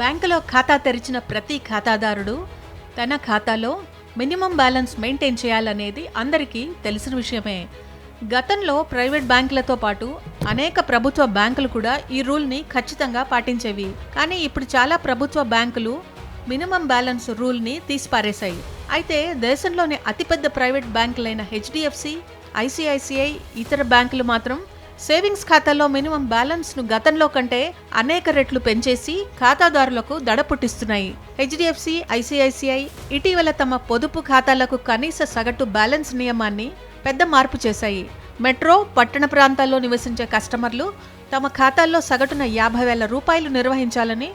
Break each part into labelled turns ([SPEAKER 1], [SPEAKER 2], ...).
[SPEAKER 1] బ్యాంకులో ఖాతా తెరిచిన ప్రతి ఖాతాదారుడు తన ఖాతాలో మినిమం బ్యాలెన్స్ మెయింటైన్ చేయాలనేది అందరికీ తెలిసిన విషయమే. గతంలో ప్రైవేట్ బ్యాంకులతో పాటు అనేక ప్రభుత్వ బ్యాంకులు కూడా ఈ రూల్ని ఖచ్చితంగా పాటించేవి. కానీ ఇప్పుడు చాలా ప్రభుత్వ బ్యాంకులు మినిమం బ్యాలెన్స్ రూల్ని తీసిపారేశాయి. అయితే దేశంలోని అతిపెద్ద ప్రైవేట్ బ్యాంకులైన హెచ్డిఎఫ్సి ఐసిఐసిఐ ఇతర బ్యాంకులు మాత్రం సేవింగ్స్ ఖాతాలో మినిమం బ్యాలెన్స్ను గతంలో కంటే అనేక రెట్లు పెంచేసి ఖాతాదారులకు దడ పుట్టిస్తున్నాయి. హెచ్డిఎఫ్సి ఐసిఐసిఐ ఇటీవల తమ పొదుపు ఖాతాలకు కనీస సగటు బ్యాలెన్స్ నియమాన్ని పెద్ద మార్పు చేశాయి. మెట్రో పట్టణ ప్రాంతాల్లో నివసించే కస్టమర్లు తమ ఖాతాల్లో సగటున యాభై వేల రూపాయలు నిర్వహించాలని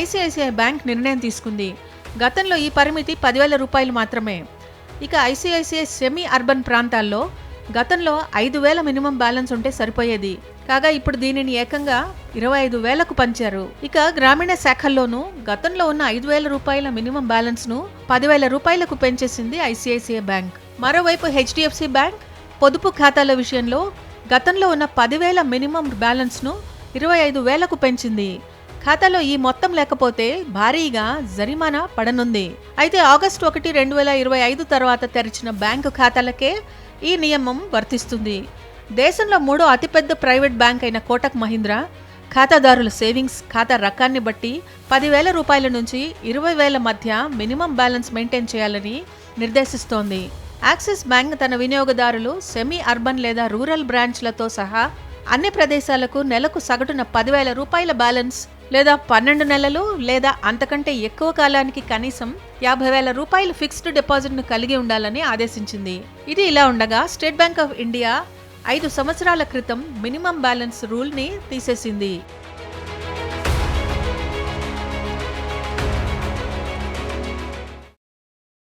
[SPEAKER 1] ఐసిఐసిఐ బ్యాంక్ నిర్ణయం తీసుకుంది. గతంలో ఈ పరిమితి పదివేల రూపాయలు మాత్రమే. ఇక ఐసిఐసిఐ సెమీ అర్బన్ ప్రాంతాల్లో గతంలో ఐదు వేల మినిమం బ్యాలెన్స్ ఉంటే సరిపోయేది. కాగా ఇప్పుడు దీనిని ఏకంగా ఇరవై ఐదు వేలకు పంచారు. ఇక గ్రామీణ శాఖల్లోనూ గతంలో ఉన్న ఐదు వేల రూపాయల మినిమం బ్యాలెన్స్ను పదివేల రూపాయలకు పెంచేసింది ఐసిఐసిఐ బ్యాంక్. మరోవైపు హెచ్డిఎఫ్సి బ్యాంక్ పొదుపు ఖాతాల విషయంలో గతంలో ఉన్న పదివేల మినిమం బ్యాలెన్స్ను ఇరవై ఐదు వేలకు పెంచింది. ఖాతాలో ఈ మొత్తం లేకపోతే భారీగా జరిమానా పడనుంది. అయితే ఆగస్టు ఒకటి రెండు వేల ఇరవై ఐదు తర్వాత తెరిచిన బ్యాంకు ఖాతాలకే ఈ నియమం వర్తిస్తుంది. దేశంలో మూడో అతిపెద్ద ప్రైవేట్ బ్యాంక్ అయిన కోటక్ మహీంద్రా ఖాతాదారుల సేవింగ్స్ ఖాతా రకాన్ని బట్టి పదివేల రూపాయల నుంచి ఇరవై వేల మధ్య మినిమం బ్యాలెన్స్ మెయింటైన్ చేయాలని నిర్దేశిస్తోంది. యాక్సిస్ బ్యాంక్ తన వినియోగదారులు సెమీ అర్బన్ లేదా రూరల్ బ్రాంచ్లతో సహా అన్ని ప్రదేశాలకు నెలకు సగటున పదివేల రూపాయల బ్యాలెన్స్ లేదా పన్నెండు నెలలు లేదా అంతకంటే ఎక్కువ కాలానికి కనీసం యాభై వేల రూపాయలు ఫిక్స్డ్ డిపాజిట్ను కలిగి ఉండాలని ఆదేశించింది. ఇది ఇలా ఉండగా స్టేట్ బ్యాంక్ ఆఫ్ ఇండియా ఐదు సంవత్సరాల క్రితం మినిమం బ్యాలెన్స్ రూల్ని తీసేసింది.